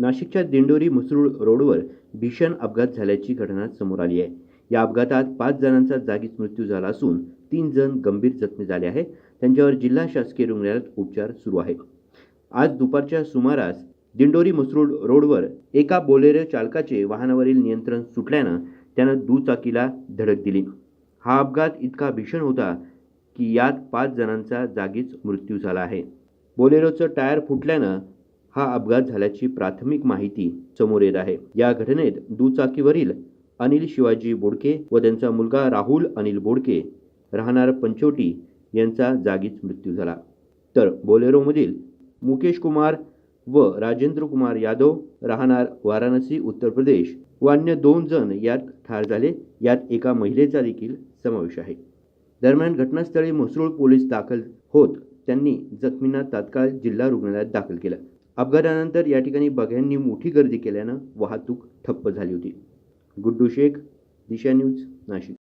नाशिकच्या दिंडोरी म्हसरूळ रोडवर भीषण अपघात झाल्याची घटना समोर आली आहे. या अपघातात पाच जणांचा जागीच मृत्यू झाला असून तीन जण गंभीर जखमी झाले आहे त्यांच्यावर जिल्हा शासकीय रुग्णालयात उपचार सुरू आहेत. आज दुपारच्या सुमारास दिंडोरी मसरूड रोडवर एका बोलेरो चालकाचे वाहनावरील नियंत्रण सुटल्यानं त्यानं दुचाकीला धडक दिली. हा अपघात इतका भीषण होता की यात पाच जणांचा जागीच मृत्यू झाला आहे. बोलेरोचं टायर फुटल्यानं हा अपघात झाल्याची प्राथमिक माहिती समोर येत आहे. या घटनेत दुचाकीवरील अनिल शिवाजी बोडके व त्यांचा मुलगा राहुल अनिल बोडके राहणार पंचवटी यांचा जागीच मृत्यू झाला. तर बोलेरोमधील मुकेश कुमार व राजेंद्र कुमार यादव राहणार वाराणसी उत्तर प्रदेश व अन्य दोन जण यात ठार झाले. यात एका महिलेचा देखील समावेश आहे. दरम्यान घटनास्थळी म्हसरूळ पोलीस दाखल होत त्यांनी जखमींना तात्काळ जिल्हा रुग्णालयात दाखल केलं. अपघातानंतर या ठिकाणी बघ्यांनी मोठी गर्दी केल्यानं वाहतूक ठप्प झाली होती. गुड्डू शेख दिशा न्यूज नाशिक.